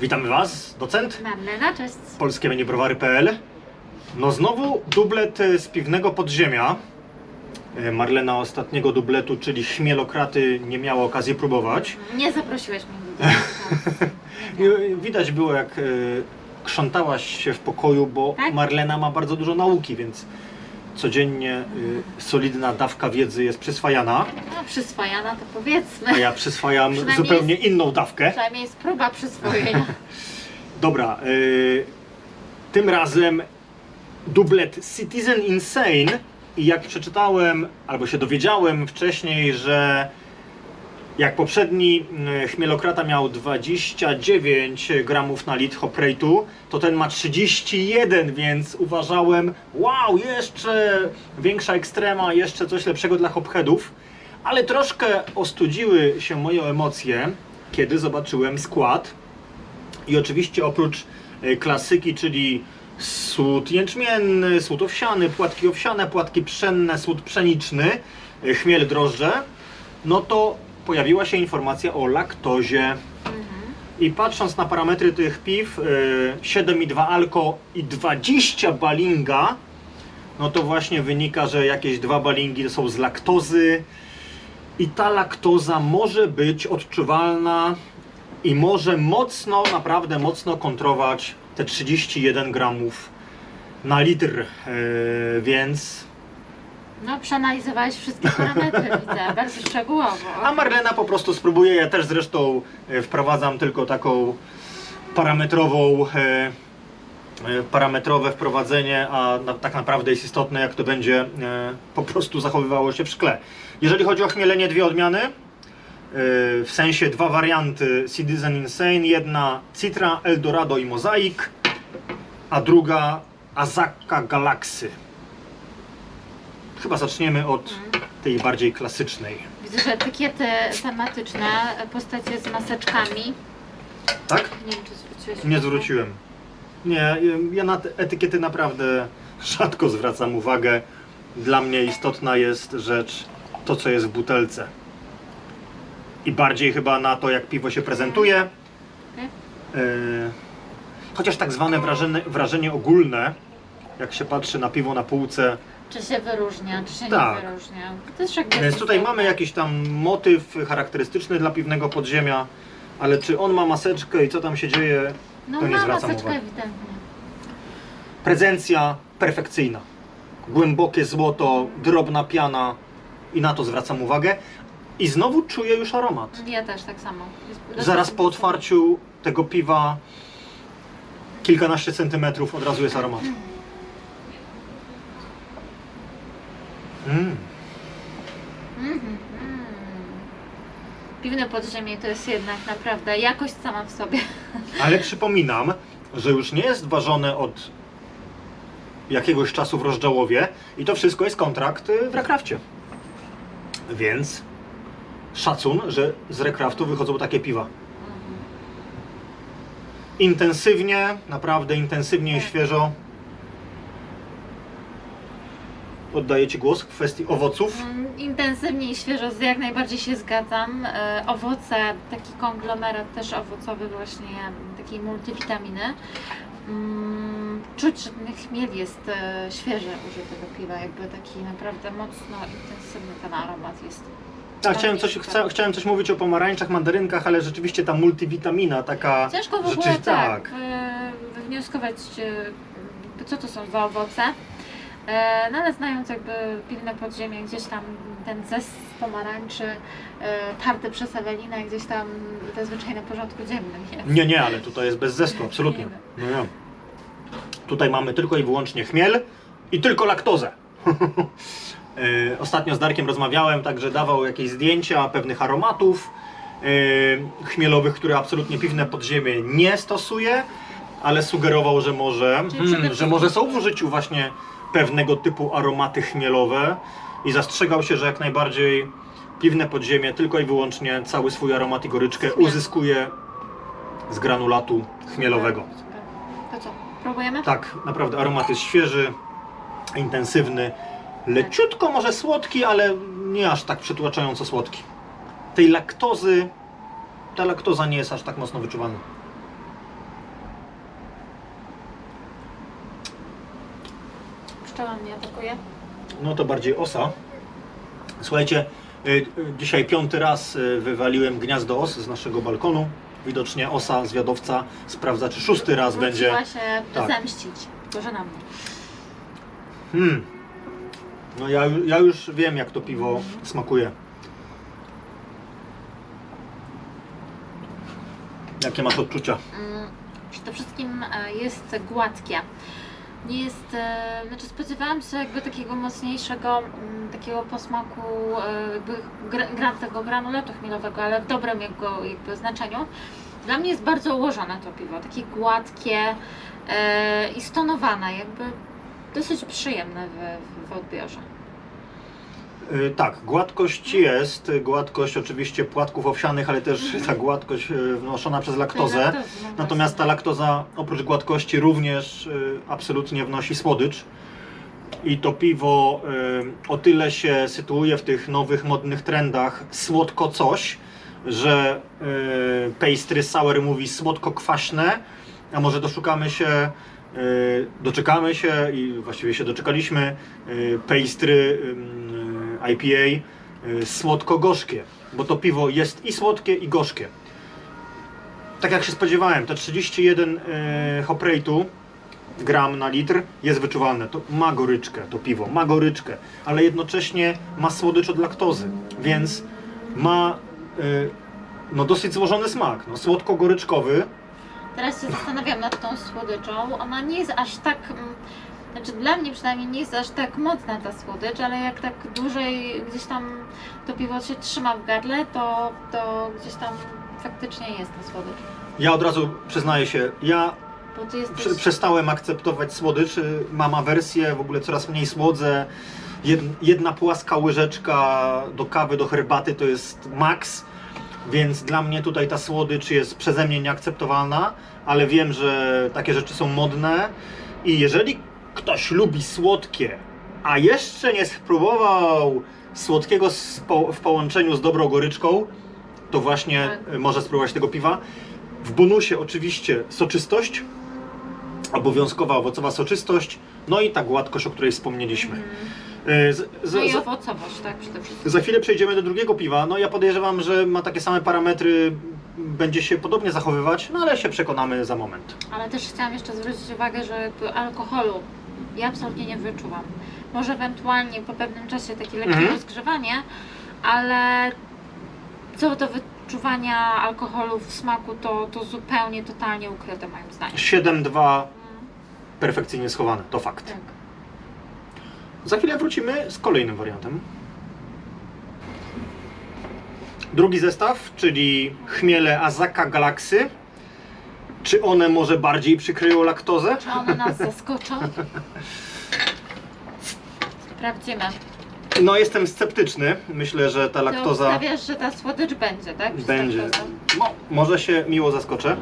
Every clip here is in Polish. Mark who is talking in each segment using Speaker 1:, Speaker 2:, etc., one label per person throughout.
Speaker 1: Witamy Was, docent
Speaker 2: Marlena, cześć.
Speaker 1: polskie minibrowary.pl. No znowu dublet e, z piwnego podziemia. E, Marlena ostatniego dubletu, czyli chmielokraty, nie miała okazji próbować.
Speaker 2: Nie zaprosiłeś mnie.
Speaker 1: Widać było, jak e, krzątałaś się w pokoju, bo
Speaker 2: Tak?
Speaker 1: Marlena ma bardzo dużo nauki, więc codziennie e, solidna dawka wiedzy jest przyswajana,
Speaker 2: No, przyswajana to powiedzmy.
Speaker 1: a ja przyswajam zupełnie
Speaker 2: jest-
Speaker 1: inną dawkę.
Speaker 2: Przynajmniej jest próba przyswojenia.
Speaker 1: Dobra, y, tym razem dublet Citizen Insane i jak przeczytałem, albo się dowiedziałem wcześniej, że jak poprzedni y, chmielokrata miał 29 gramów na litr hop rate'u, to ten ma 31, więc uważałem, wow, jeszcze większa ekstrema, jeszcze coś lepszego dla hopheadów. Ale troszkę ostudziły się moje emocje, kiedy zobaczyłem skład. I oczywiście oprócz e, klasyki, czyli słód jęczmienny, słód owsiany, płatki owsiane, płatki pszenne, słód pszeniczny, e, chmiel drożdże, no to pojawiła się informacja o laktozie. I patrząc na parametry tych piw, e, 7,2 alko i 20 balinga, no to właśnie wynika, że jakieś dwa balingi są z laktozy. I ta laktoza może być odczuwalna i może mocno, naprawdę mocno kontrować te 31 gramów na litr, e, więc...
Speaker 2: No, przeanalizowałeś wszystkie parametry, widzę, bardzo szczegółowo.
Speaker 1: A Marlena po prostu spróbuje, ja też zresztą e, wprowadzam tylko taką parametrową, e, e, parametrowe wprowadzenie, a na, tak naprawdę jest istotne jak to będzie e, po prostu zachowywało się w szkle. Jeżeli chodzi o chmielenie, dwie odmiany, e, w sensie dwa warianty Citizen Insane, jedna Citra, Eldorado i Mozaik, a druga Azaka Galaxy. Chyba zaczniemy od tej bardziej klasycznej.
Speaker 2: Widzę, że etykiety tematyczne, postacie z maseczkami.
Speaker 1: Tak?
Speaker 2: Nie wiem, czy zwróciłeś
Speaker 1: Nie
Speaker 2: uwagę.
Speaker 1: zwróciłem. Nie, ja na te etykiety naprawdę rzadko zwracam uwagę. Dla mnie istotna jest rzecz, to co jest w butelce. I bardziej chyba na to, jak piwo się prezentuje.
Speaker 2: Okej.
Speaker 1: E, chociaż tak zwane wrażenie, wrażenie ogólne, jak się patrzy na piwo na półce,
Speaker 2: Czy się wyróżnia, czy się
Speaker 1: Tak.
Speaker 2: nie wyróżnia. To też jakby
Speaker 1: Więc tutaj mamy jakiś tam motyw charakterystyczny dla piwnego podziemia, ale czy on ma maseczkę i co tam się dzieje,
Speaker 2: No
Speaker 1: to nie
Speaker 2: ma
Speaker 1: zwracam
Speaker 2: maseczkę
Speaker 1: uwagi.
Speaker 2: ewidentnie.
Speaker 1: Prezencja perfekcyjna. Głębokie złoto, drobna piana i na to zwracam uwagę. I znowu czuję już aromat.
Speaker 2: Ja też tak samo. Jest
Speaker 1: Zaraz po otwarciu tego piwa kilkanaście centymetrów od razu jest aromat. Mm.
Speaker 2: Mhm, mm. Piwne podziemie to jest jednak naprawdę jakość sama w sobie.
Speaker 1: Ale przypominam, że już nie jest ważone od jakiegoś czasu w rozdziałowie i to wszystko jest kontrakt y, w Rekrafcie. Więc szacun, że z Rekraftu wychodzą takie piwa. Intensywnie, naprawdę intensywnie i świeżo. Oddaję Ci głos w kwestii owoców.
Speaker 2: Mm, Intensywnie i świeżo, z- jak najbardziej się zgadzam. E, Owoce, taki konglomerat też owocowy właśnie, takiej multivitaminy. Mm, Czuć, że ten chmiel jest e, świeży użyty do piwa, jakby taki naprawdę mocno intensywny ten aromat jest.
Speaker 1: A, chciałem, coś, chcia, chciałem coś mówić o pomarańczach, mandarynkach, ale rzeczywiście ta multivitamina taka...
Speaker 2: Ciężko w ogóle tak e, wywnioskować, e, co to są za owoce. E, No ale znając jakby piwne podziemie, gdzieś tam ten zest z pomarańczy, e, tarty przez Ewelinę, gdzieś tam zazwyczaj na porządku dziennym jest.
Speaker 1: Nie, nie, ale tutaj jest bez zestu, absolutnie. No ja. Tutaj mamy tylko i wyłącznie chmiel i tylko laktozę. E, Ostatnio z Darkiem rozmawiałem, także dawał jakieś zdjęcia pewnych aromatów chmielowych, które absolutnie piwne podziemie nie stosuje, ale sugerował, że może, hmm, że może są w użyciu właśnie pewnego typu aromaty chmielowe i zastrzegał się, że jak najbardziej piwne podziemie tylko i wyłącznie cały swój aromat i goryczkę uzyskuje z granulatu chmielowego.
Speaker 2: Super. To co, próbujemy?
Speaker 1: Tak, naprawdę aromat jest świeży, intensywny, leciutko może słodki, ale nie aż tak przytłaczająco słodki. Tej laktozy, ta laktoza nie jest aż tak mocno wyczuwalna.
Speaker 2: Pszczoła mnie atakuje.
Speaker 1: No to bardziej osa. Słuchajcie, y, y, dzisiaj piąty raz y, wywaliłem gniazdo os z naszego balkonu. Widocznie osa, zwiadowca sprawdza, czy szósty raz będzie.
Speaker 2: Wróciła się
Speaker 1: Tak.
Speaker 2: zemścić. Gorzej na mnie.
Speaker 1: Hmm. No ja, ja już wiem, jak to piwo smakuje. Jakie masz odczucia?
Speaker 2: Mm, Przede wszystkim e, jest gładkie. Nie jest, e, znaczy spodziewałam się jakby takiego mocniejszego, mm, takiego posmaku e, jakby gra, tego granuletu chmielowego, ale w dobrym jego jakby znaczeniu. Dla mnie jest bardzo ułożone to piwo, takie gładkie e, i stonowane, jakby dosyć przyjemne w, w odbiorze.
Speaker 1: Y, Tak, gładkość jest, gładkość oczywiście płatków owsianych, ale też ta gładkość y, wnoszona przez laktozę.
Speaker 2: No
Speaker 1: Natomiast ta laktoza oprócz gładkości również y, absolutnie wnosi słodycz. I to piwo o tyle się sytuuje w tych nowych, modnych trendach słodko coś, że pastry sour mówi słodko-kwaśne, a może doszukamy się, doczekamy się i właściwie się doczekaliśmy pastry IPA y, słodko-gorzkie, bo to piwo jest i słodkie i gorzkie tak jak się spodziewałem, to 31 e, hop rate'u gram na litr jest wyczuwalne. To ma goryczkę, to piwo, ma goryczkę, ale jednocześnie ma słodycz od laktozy, więc ma e, no dosyć złożony smak, no słodko-goryczkowy.
Speaker 2: Teraz się zastanawiam nad tą słodyczą. Ona nie jest aż tak. Znaczy dla mnie przynajmniej nie jest aż tak mocna ta słodycz, ale jak tak dłużej gdzieś tam to piwo się trzyma w gardle, to, to gdzieś tam faktycznie jest ta słodycz.
Speaker 1: Ja od razu przyznaję się, ja
Speaker 2: Bo ty jesteś.
Speaker 1: prze, przestałem akceptować słodyczy, mam awersję, w ogóle coraz mniej słodzę. Jed, jedna płaska łyżeczka do kawy, do herbaty to jest maks, więc dla mnie tutaj ta słodycz jest przeze mnie nieakceptowalna, ale wiem, że takie rzeczy są modne i jeżeli ktoś lubi słodkie, a jeszcze nie spróbował słodkiego z po, w połączeniu z dobrą goryczką, to właśnie
Speaker 2: Tak.
Speaker 1: może spróbować tego piwa. W bonusie oczywiście soczystość, obowiązkowa owocowa soczystość, no i ta gładkość, o której wspomnieliśmy. Y, Z, z,
Speaker 2: No i owocowość, tak przede wszystkim.
Speaker 1: za chwilę przejdziemy do drugiego piwa. No ja podejrzewam, że ma takie same parametry, będzie się podobnie zachowywać, no ale się przekonamy za moment.
Speaker 2: Ale też chciałam jeszcze zwrócić uwagę, że alkoholu ja absolutnie nie wyczuwam. Może ewentualnie po pewnym czasie takie lekkie
Speaker 1: Mhm.
Speaker 2: rozgrzewanie, ale co do wyczuwania alkoholu w smaku, to, to zupełnie, totalnie ukryte moim zdaniem.
Speaker 1: 7-2
Speaker 2: Mm,
Speaker 1: perfekcyjnie schowane, to fakt.
Speaker 2: Tak.
Speaker 1: Za chwilę wrócimy z kolejnym wariantem. Drugi zestaw, czyli chmiele Azaka Galaxy. Czy one może bardziej przykryją laktozę?
Speaker 2: Czy one nas zaskoczą? Sprawdzimy.
Speaker 1: No jestem sceptyczny. Myślę, że ta
Speaker 2: Ty
Speaker 1: laktoza
Speaker 2: obstawiasz, że ta słodycz będzie, tak?
Speaker 1: Będzie. Mo, może się miło zaskoczę.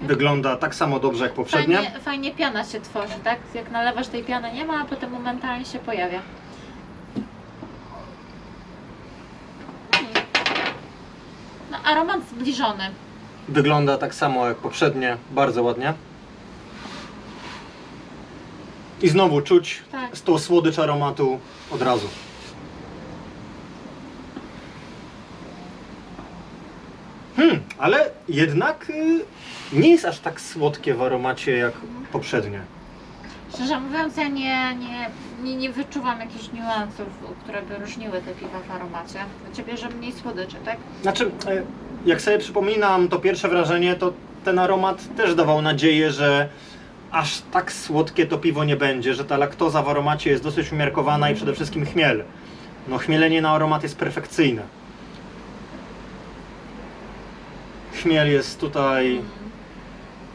Speaker 1: Wygląda tak samo dobrze jak poprzednia.
Speaker 2: Fajnie, fajnie piana się tworzy, tak? Jak nalewasz tej piany nie ma, a potem momentalnie się pojawia. Mm. No, aromat zbliżony.
Speaker 1: Wygląda tak samo jak poprzednie, bardzo ładnie. I znowu czuć
Speaker 2: Tak.
Speaker 1: z tą słodycz aromatu od razu. Hmm, ale jednak y, nie jest aż tak słodkie w aromacie jak poprzednie.
Speaker 2: Szczerze mówiąc, ja nie, nie, nie, nie wyczuwam jakichś niuansów, które by różniły te piwa w aromacie. Dla Ciebie, że mniej słodyczy, tak?
Speaker 1: Znaczy, e, jak sobie przypominam to pierwsze wrażenie, to ten aromat też dawał nadzieję, że aż tak słodkie to piwo nie będzie, że ta laktoza w aromacie jest dosyć umiarkowana i przede wszystkim chmiel. No chmielenie na aromat jest perfekcyjne. Chmiel jest tutaj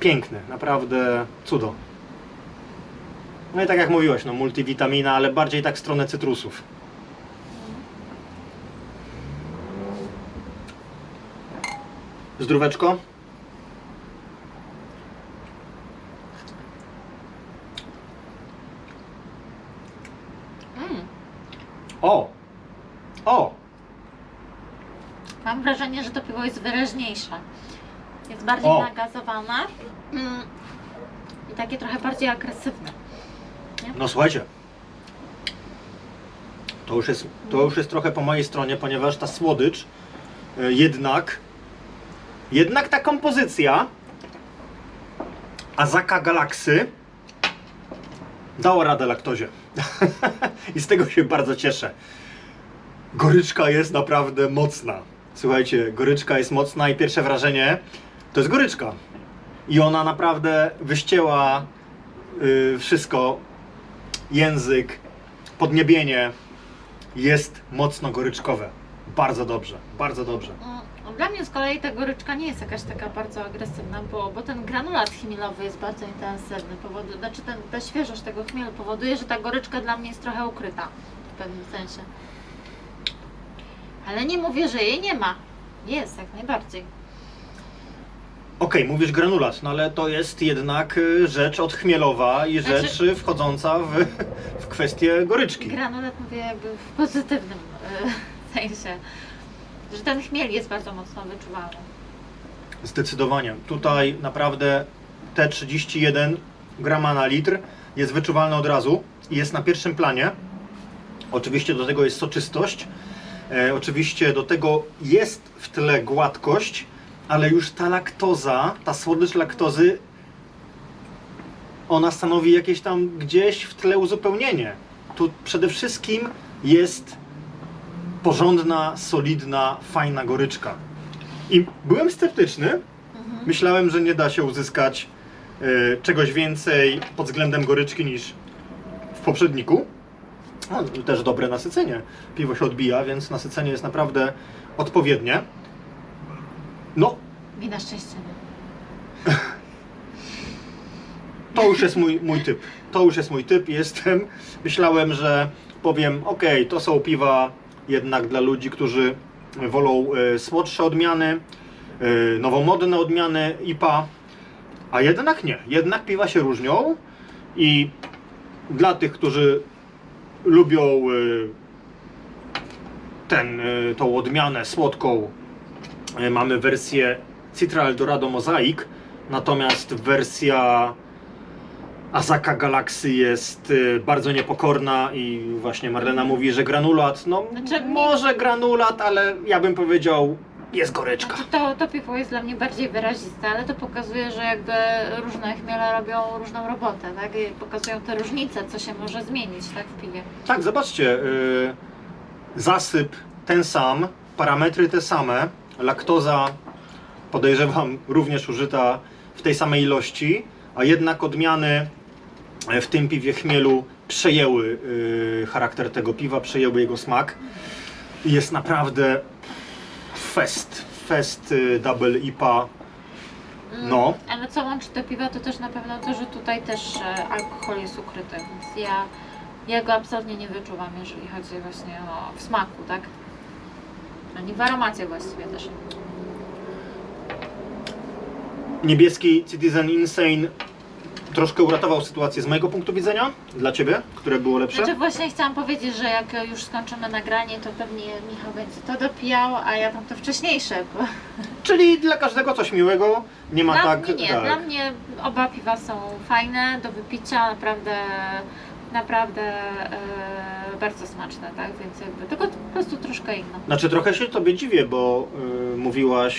Speaker 1: piękny, naprawdę cudo. No i tak jak mówiłaś, no multivitamina, ale bardziej tak w stronę cytrusów. Zdróweczko?
Speaker 2: Mm.
Speaker 1: O! O!
Speaker 2: Mam wrażenie, że to piwo jest wyraźniejsze. Jest bardziej
Speaker 1: O.
Speaker 2: nagazowane mm, i takie trochę bardziej agresywne.
Speaker 1: No słuchajcie. To już, jest, to już jest trochę po mojej stronie, ponieważ ta słodycz e, jednak jednak ta kompozycja Azaka Galaksy dała radę laktozie. I z tego się bardzo cieszę. Goryczka jest naprawdę mocna. Słuchajcie, goryczka jest mocna i pierwsze wrażenie to jest goryczka. I ona naprawdę wyścięła y, wszystko. Język, podniebienie jest mocno goryczkowe. Bardzo dobrze, bardzo dobrze.
Speaker 2: Dla mnie z kolei ta goryczka nie jest jakaś taka bardzo agresywna, bo, bo ten granulat chmielowy jest bardzo intensywny. Powodu, znaczy ten, ta świeżość tego chmielu powoduje, że ta goryczka dla mnie jest trochę ukryta w pewnym sensie. Ale nie mówię, że jej nie ma. Jest, jak najbardziej.
Speaker 1: Okej, mówisz granulat, no ale to jest jednak y, rzecz odchmielowa i
Speaker 2: Znaczy-
Speaker 1: rzecz y, wchodząca w, w kwestię goryczki.
Speaker 2: Granulat mówię jakby w pozytywnym e, sensie, że ten chmiel jest bardzo mocno wyczuwalny.
Speaker 1: Zdecydowanie. Tutaj naprawdę te 31 grama na litr jest wyczuwalne od razu i jest na pierwszym planie. Oczywiście do tego jest soczystość. E, oczywiście do tego jest w tle gładkość, ale już ta laktoza, ta słodycz laktozy, ona stanowi jakieś tam gdzieś w tle uzupełnienie. Tu przede wszystkim jest porządna, solidna, fajna goryczka. I byłem sceptyczny,
Speaker 2: Mhm.
Speaker 1: Myślałem, że nie da się uzyskać e, czegoś więcej pod względem goryczki niż w poprzedniku. No, też dobre nasycenie. Piwo się odbija, więc nasycenie jest naprawdę odpowiednie. No,
Speaker 2: Mi na szczęście nie.
Speaker 1: to już jest mój, mój typ. To już jest mój typ. Jestem. Myślałem, że powiem, ok, to są piwa jednak dla ludzi, którzy wolą e, słodsze odmiany, e, nowomodne odmiany IPA. A jednak nie. Jednak piwa się różnią i dla tych, którzy lubią e, ten, e, tą odmianę słodką, mamy wersję Citra Eldorado Mosaic, natomiast wersja Azaka Galaxy jest y, bardzo niepokorna i właśnie Marlena mówi, że granulat, no
Speaker 2: Znaczy,
Speaker 1: może granulat, ale ja bym powiedział jest goryczka.
Speaker 2: Znaczy to, to piwo jest dla mnie bardziej wyraziste, ale to pokazuje, że jakby różne chmiele robią różną robotę, tak? I pokazują te różnice, co się może zmienić, tak, w piwie.
Speaker 1: Tak, zobaczcie, y, zasyp ten sam, parametry te same, laktoza podejrzewam również użyta w tej samej ilości, a jednak odmiany e, w tym piwie chmielu przejęły y, charakter tego piwa, przejęły jego smak. Jest naprawdę fest, fest y, double IPA.
Speaker 2: Mm,
Speaker 1: No.
Speaker 2: Ale co łączy te piwa, to też na pewno to, że tutaj też e, alkohol jest ukryty, więc ja, ja go absolutnie nie wyczuwam, jeżeli chodzi właśnie o w smaku, tak? Ani w aromacie właściwie też.
Speaker 1: Niebieski Citizen Insane troszkę uratował sytuację z mojego punktu widzenia. Dla Ciebie, które było lepsze?
Speaker 2: Znaczy właśnie chciałam powiedzieć, że jak już skończymy nagranie, to pewnie Michał będzie to dopijał, a ja tam to wcześniejsze, bo
Speaker 1: Czyli dla każdego coś miłego, nie ma
Speaker 2: dla
Speaker 1: tak.
Speaker 2: mnie nie,
Speaker 1: tak.
Speaker 2: dla mnie oba piwa są fajne do wypicia, naprawdę naprawdę e, bardzo smaczne, tak? Więc jakby tylko po prostu troszkę inne.
Speaker 1: Znaczy trochę się Tobie dziwię, bo y, mówiłaś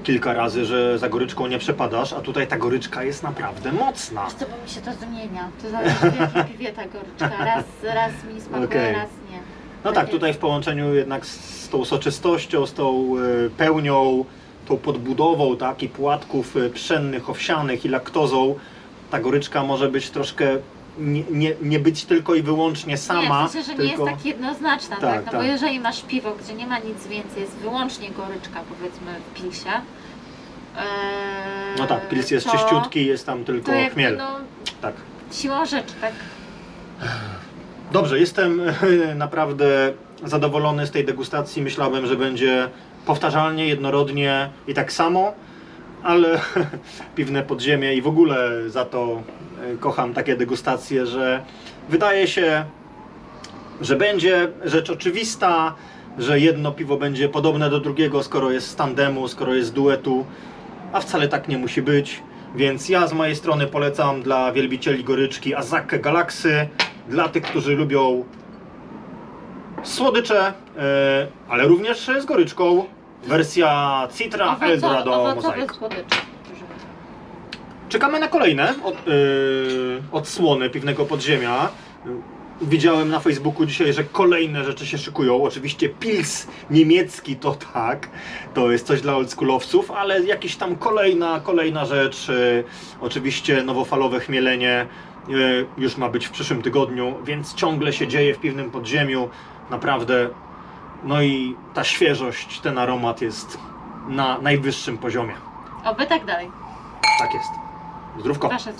Speaker 1: y, kilka razy, że za goryczką nie przepadasz, a tutaj ta goryczka jest naprawdę mocna.
Speaker 2: Wiesz co, bo mi się to zmienia. To zależy w jakim piwie ta goryczka. Raz, raz mi smakuje,
Speaker 1: Okej.
Speaker 2: raz nie.
Speaker 1: No tak, tutaj w połączeniu jednak z tą soczystością, z tą y, pełnią, tą podbudową tak, i płatków y, pszennych, owsianych i laktozą, ta goryczka może być troszkę, nie, nie, nie być tylko i wyłącznie sama,
Speaker 2: nie, w sensie, że
Speaker 1: tylko...
Speaker 2: nie jest tak jednoznaczna, tak?
Speaker 1: Tak,
Speaker 2: No
Speaker 1: tak.
Speaker 2: bo jeżeli masz piwo, gdzie nie ma nic więcej, jest wyłącznie goryczka, powiedzmy, w pilsie. e,
Speaker 1: No tak, pils jest
Speaker 2: to,
Speaker 1: czyściutki, jest tam tylko
Speaker 2: jakby,
Speaker 1: chmiel.
Speaker 2: no,
Speaker 1: Tak.
Speaker 2: siłą rzeczy, tak?
Speaker 1: Dobrze, jestem naprawdę zadowolony z tej degustacji. Myślałem, że będzie powtarzalnie, jednorodnie i tak samo, ale piwne podziemie i w ogóle za to e, kocham takie degustacje, że wydaje się, że będzie rzecz oczywista, że jedno piwo będzie podobne do drugiego, skoro jest z tandemu, skoro jest z duetu, a wcale tak nie musi być. Więc ja z mojej strony polecam dla wielbicieli goryczki Azakę Galaxy, dla tych, którzy lubią słodycze, e, ale również z goryczką. Wersja Citra
Speaker 2: Owoco,
Speaker 1: Eldorado
Speaker 2: owocowe
Speaker 1: Mosaic.
Speaker 2: słodycze.
Speaker 1: Czekamy na kolejne od, yy, odsłony piwnego podziemia. Widziałem na Facebooku dzisiaj, że kolejne rzeczy się szykują. Oczywiście pils niemiecki to tak, to jest coś dla oldschoolowców, ale jakaś tam kolejna, kolejna rzecz. Yy, oczywiście nowofalowe chmielenie yy, już ma być w przyszłym tygodniu, więc ciągle się dzieje w piwnym podziemiu. Naprawdę. No i ta świeżość, ten aromat jest na najwyższym poziomie.
Speaker 2: Oby tak dalej.
Speaker 1: Tak jest. Zdrówko.
Speaker 2: Wasze.